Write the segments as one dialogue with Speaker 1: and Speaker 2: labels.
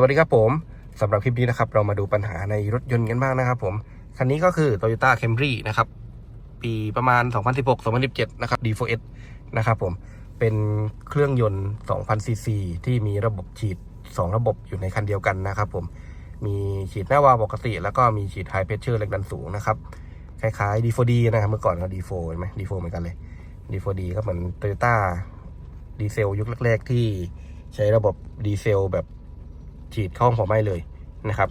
Speaker 1: สวัสดีครับผมสำหรับคลิปนี้นะครับ เรามาดูปัญหาในรถยนต์กันบ้างนะครับผมคันนี้ก็คือ Toyota Camry นะครับ ปีประมาณ 2016-2017 นะครับ D4S นะครับผมเป็นเครื่องยนต์2,000ซีซีที่มีระบบฉีด 2 ระบบอยู่ในคันเดียวกันนะครับผมมีฉีดหน้าวาล์วปกติ แล้วก็มีฉีด High Pressure แรงดันสูงนะครับ คล้ายๆ D4D นะครับเมื่อก่อนก็ D4 เห็นไหม D4 เหมือนกันเลย D4D ก็เหมือน Toyota ดีเซลยุคแรก ๆ ที่ใช้ระบบดีเซลแบบ ฉีดเข้าห้องผาไหม้เลยนะครับ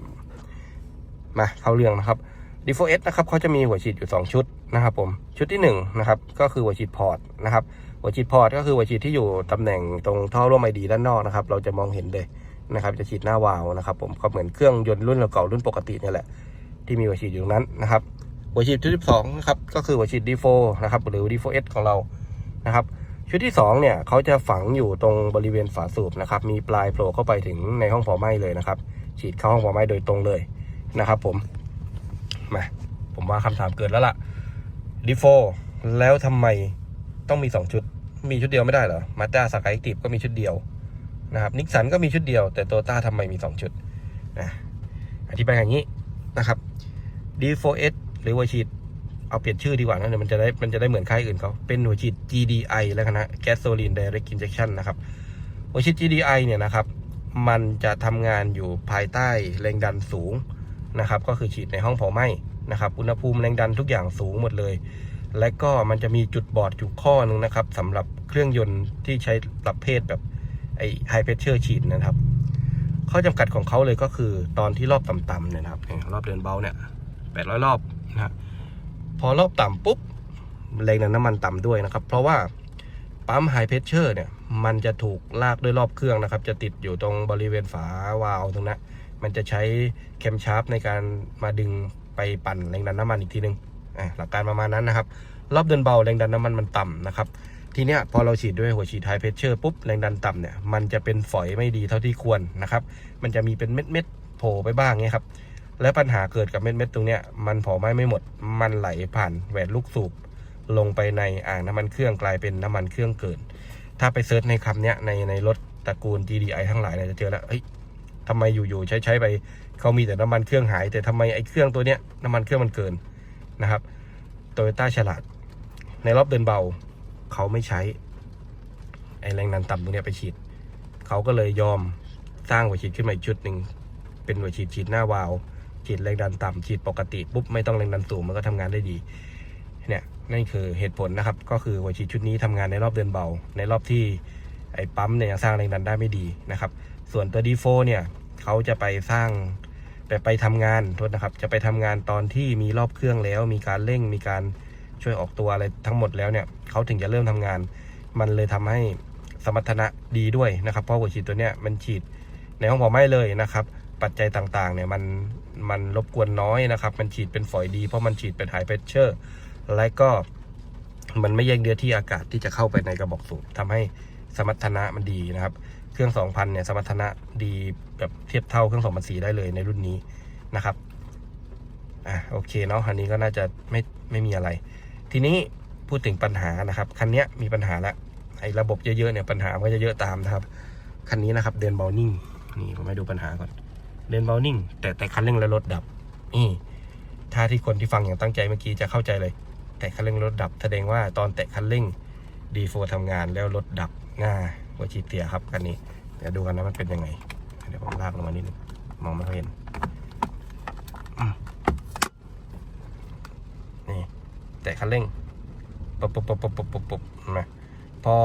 Speaker 1: มาเข้าเรื่องนะครับ D4S นะครับเขาจะมีหัวฉีดอยู่ 2 ชุดนะครับผมชุดที่1นะครับก็คือหัวฉีดพอร์ตนะครับหัวฉีดพอร์ตก็คือหัวฉีดที่อยู่ตำแหน่งตรงท่อร่วมไอดีด้านนอกนะครับ เราจะมองเห็นเลยนะครับ จะฉีดหน้าวาล์วนะครับ ผมก็เหมือนเครื่องยนต์รุ่นเก่าๆรุ่นปกตินี่แหละ ที่มีหัวฉีดอยู่ตรงนั้นนะครับหัวฉีดชุดที่สองนะครับก็คือหัวฉีด D4 นะครับหรือ D4S ของเรานะครับ ชุดที่2เนี่ยเขาจะฝังอยู่ตรงบริเวณฝาสูบนะครับมีปลายโผล่เข้าไปถึงในห้องเผาไหม้เลยนะครับ ฉีดเข้าห้องเผาไหม้โดยตรงเลยนะครับ ผมมาผมว่าคำถามเกิดแล้วล่ะดีโฟแล้วทำไมต้องมี 2 ชุด มีชุดเดียวไม่ได้เหรอมาด้าสกายติฟก็มีชุดเดียวนะครับนิกสันก็มีชุดเดียว แต่โตต้าทำไมมี 2 ชุดนะอธิบายอย่างนี้นะครับ D4S หรือว่าฉีด เอาเปลี่ยนชื่อดีกว่านะเดี๋ยวมันจะได้มันจะได้เหมือนค่ายอื่นเขาเป็นหัวยฉีด GDI แล้วกันนะ Gasoline Direct Injection นะครับหัวยฉีด GDI เนี่ยนะครับ มันจะทำงานอยู่ภายใต้แรงดันสูงนะครับ ก็คือฉีดในห้องเผาไหม้นะครับ อุณหภูมิแรงดันทุกอย่างสูงหมดเลย และก็มันจะมีจุดบอดอยู่ข้อหนึ่งนะครับสำหรับเครื่องยนต์ที่ใช้ประเภทแบบไอ้ High Pressure ฉีดนะครับข้อจำกัดของเขาเลยก็คือตอนที่รอบต่ำๆเนี่ยนะครับรอบเดินเบาเนี่ย800รอบนะครับ พอรอบต่ำปุ๊บแรงดันน้ำมันต่ำด้วยนะครับ เพราะว่าปั๊มไฮเพรสเชอร์เนี่ยมันจะถูกลากด้วยรอบเครื่องนะครับ จะติดอยู่ตรงบริเวณฝาวาล์วตรงนั้นมันจะใช้แคมชาร์ปในการมาดึงไปปั่นแรงดันน้ำมันอีกทีนึงอ่าหลักการประมาณนั้นนะครับ รอบเดินเบาแรงดันน้ำมันมันต่ำนะครับ ทีเนี้ยพอเราฉีดด้วยหัวฉีดไฮเพรสเชอร์ปุ๊บแรงดันต่ำเนี่ยมันจะเป็นฝอยไม่ดีเท่าที่ควรนะครับ มันจะมีเป็นเม็ดเม็ดๆโผล่ไปบ้างเงี้ยครับ และปัญหาเกิดกับเม็ดเม็ดตรงเนี้ยมันเผาไหม้ไม่หมด มันไหลผ่านแหวนลูกสูบลงไปในอ่างน้ำมันเครื่องกลายเป็นน้ำมันเครื่องเกิน ถ้าไปเซิร์ชในคำเนี้ยในในรถตระกูล GDI ทั้งหลายเนี่ยจะเจอแล้วเฮ้ยทำไมอยู่ๆใช้ใช้ไปเขามีแต่น้ำมันเครื่องหาย แต่ทำไมไอ้เครื่องตัวเนี้ยน้ำมันเครื่องมันเกินนะครับโตโยต้าฉลาด ในรอบเดินเบาเขาไม่ใช้ไอ้แรงดันต่ำตรงเนี้ยไปฉีดเขาก็เลยยอมสร้างหัวฉีดขึ้นมาอีกชุดหนึ่งเป็นหัวฉีดฉีดหน้าวาล์ว ฉีดแรงดันต่ำฉีดปกติปุ๊บไม่ต้องแรงดันสูงมันก็ทำงานได้ดี เนี่ยนั่นคือเหตุผลนะครับ ก็คือหัวฉีดชุดนี้ทำงานในรอบเดินเบา ในรอบที่ไอ้ปั๊มเนี่ยยังสร้างแรงดันได้ไม่ดีนะครับ ส่วนตัวดีโฟเนี่ยเขาจะไปสร้างไปไปทำงานโทษนะครับ จะไปทำงานตอนที่มีรอบเครื่องแล้ว มีการเร่งมีการช่วยออกตัวอะไรทั้งหมดแล้วเนี่ยเขาถึงจะเริ่มทำงาน มันเลยทำให้สมรรถนะดีด้วยนะครับเพราะหัวฉีดตัวเนี้ยมันฉีดในห้องเผาไหม้เลยนะครับ ปัจจัยต่างๆเนี่ยมัน มันรบกวนน้อยนะครับ มันฉีดเป็นฝอยดีเพราะมันฉีดเป็นไฮเพรสเชอร์ และก็มันไม่แย่งเดือที่อากาศที่จะเข้าไปในกระบอกสูบทำให้สมรรถนะมันดีนะครับ เครื่อง 2,000 เนี่ย สมรรถนะดีแบบเทียบเท่าเครื่อง 2,004 ได้เลยในรุ่นนี้นะครับ อะโอเคเนาะ อันนี้ก็น่าจะไม่ไม่มีอะไร ทีนี้พูดถึงปัญหานะครับ คันเนี้ยมีปัญหาแล้วไอ้ระบบเยอะๆเนี่ยปัญหาก็จะเยอะตามนะครับ คันนี้นะครับเดินเบานิ่ง นี่ผมให้ดูปัญหาก่อน เดินเบานิ่งแต่แต่คันเร่งและรถดับนี่ถ้าที่คนที่ฟังอย่างตั้งใจเมื่อกี้จะเข้าใจเลย แต่คันเร่งรถดับแสดงว่าตอนแตะคันเร่งดีโฟทำงานแล้วรถดับง่าหัวชีเตียครับคันนี้เดี๋ยวดูกันนะมันเป็นยังไง เดี๋ยวผมลากลงมานิดนึงมองไม่ค่อยเห็นนี่แตะคันเร่งปุ๊บปุ๊บปุ๊บปุ๊บปุ๊บปุ๊บปุ๊บนะพอ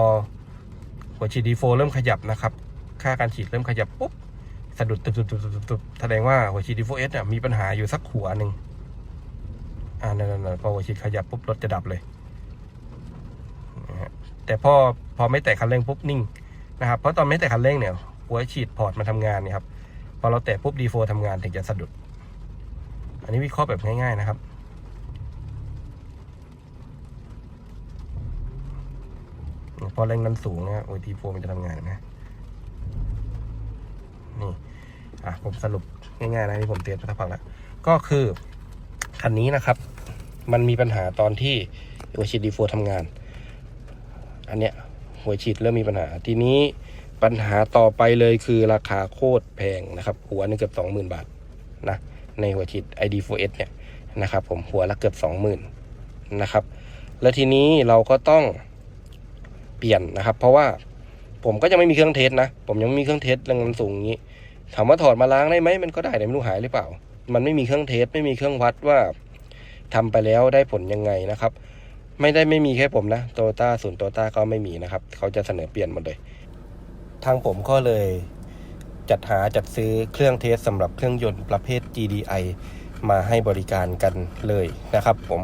Speaker 1: หัวฉีดดีโฟเริ่มขยับนะครับ ค่าการฉีดเริ่มขยับปุ๊บ สะดุดตุบตุบตุบตุบตุบแสดงว่าหัวฉีดดีโฟเอสเนี่ยมีปัญหาอยู่สักหัวหนึ่งอ่านั่นๆพอหัวฉีดขยับปุ๊บรถจะดับเลยนะฮะแต่พอพอไม่แตะคันเร่งปุ๊บนิ่งนะครับ เพราะตอนไม่แตะคันเร่งเนี่ยหัวฉีดพอร์ตมาทำงานเนี่ยครับพอเราแตะปุ๊บดีโฟทำงานถึงจะสะดุด อันนี้วิเคราะห์แบบง่าย ๆนะครับพอแรงดันสูงนะโอ้ยดีโฟมันจะทำงานนะนี่ อะผมสรุปง่ายๆนะที่ผมเตรียมมาสักพักแล้วก็คือคันนี้นะครับ มันมีปัญหาตอนที่หัวฉีดดีโฟทำงาน อันเนี้ยหัวฉีดเริ่มมีปัญหาทีนี้ปัญหาต่อไปเลยคือราคาโคตรแพงนะครับ หัวนึงเกือบสองหมื่นบาทนะในหัวฉีด ID4S เนี่ยนะครับ ผมหัวละเกือบสองหมื่นนะครับ แล้วทีนี้เราก็ต้องเปลี่ยนนะครับ เพราะว่าผมก็ยังไม่มีเครื่องเทสนะ ผมยังไม่มีเครื่องเทสแรงดันสูงอย่างนี้ ถามว่าถอดมาล้างได้ไหมมันก็ได้แต่ไม่รู้หายหรือเปล่า มันไม่มีเครื่องเทสไม่มีเครื่องวัดว่าทำไปแล้วได้ผลยังไงนะครับ ไม่ได้ไม่มีแค่ผมนะโตต้าศูนย์โตต้าก็ไม่มีนะครับ เขาจะเสนอเปลี่ยนหมดเลย ทางผมก็เลยจัดหาจัดซื้อเครื่องเทสสำหรับเครื่องยนต์ประเภท GDI มาให้บริการกันเลยนะครับ ผม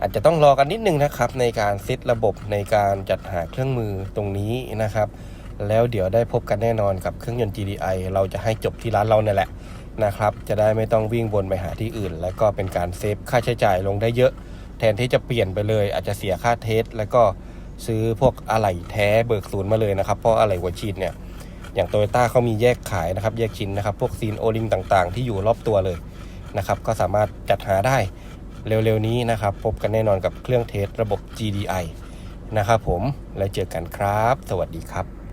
Speaker 1: อาจจะต้องรอกันนิดนึงนะครับ ในการเซตระบบในการจัดหาเครื่องมือตรงนี้นะครับ แล้วเดี๋ยวได้พบกันแน่นอนกับเครื่องยนต์ GDI เราจะให้จบที่ร้านเราเนี่ยแหละนะครับ จะได้ไม่ต้องวิ่งวนไปหาที่อื่น แล้วก็เป็นการเซฟค่าใช้จ่ายลงได้เยอะ แทนที่จะเปลี่ยนไปเลย อาจจะเสียค่าเทส แล้วก็ซื้อพวกอะไหล่แท้เบิกศูนย์มาเลยนะครับ เพราะอะไหล่หัวฉีดเนี่ยอย่างโตโยต้าเขามีแยกขายนะครับ แยกชิ้นนะครับ พวกซีนโอลิงต่างๆ ที่อยู่รอบตัวเลยนะครับ ก็สามารถจัดหาได้เร็วๆนี้นะครับ พบกันแน่นอนกับเครื่องเทสระบบ GDI นะครับผม แล้วเจอกันครับ สวัสดีครับ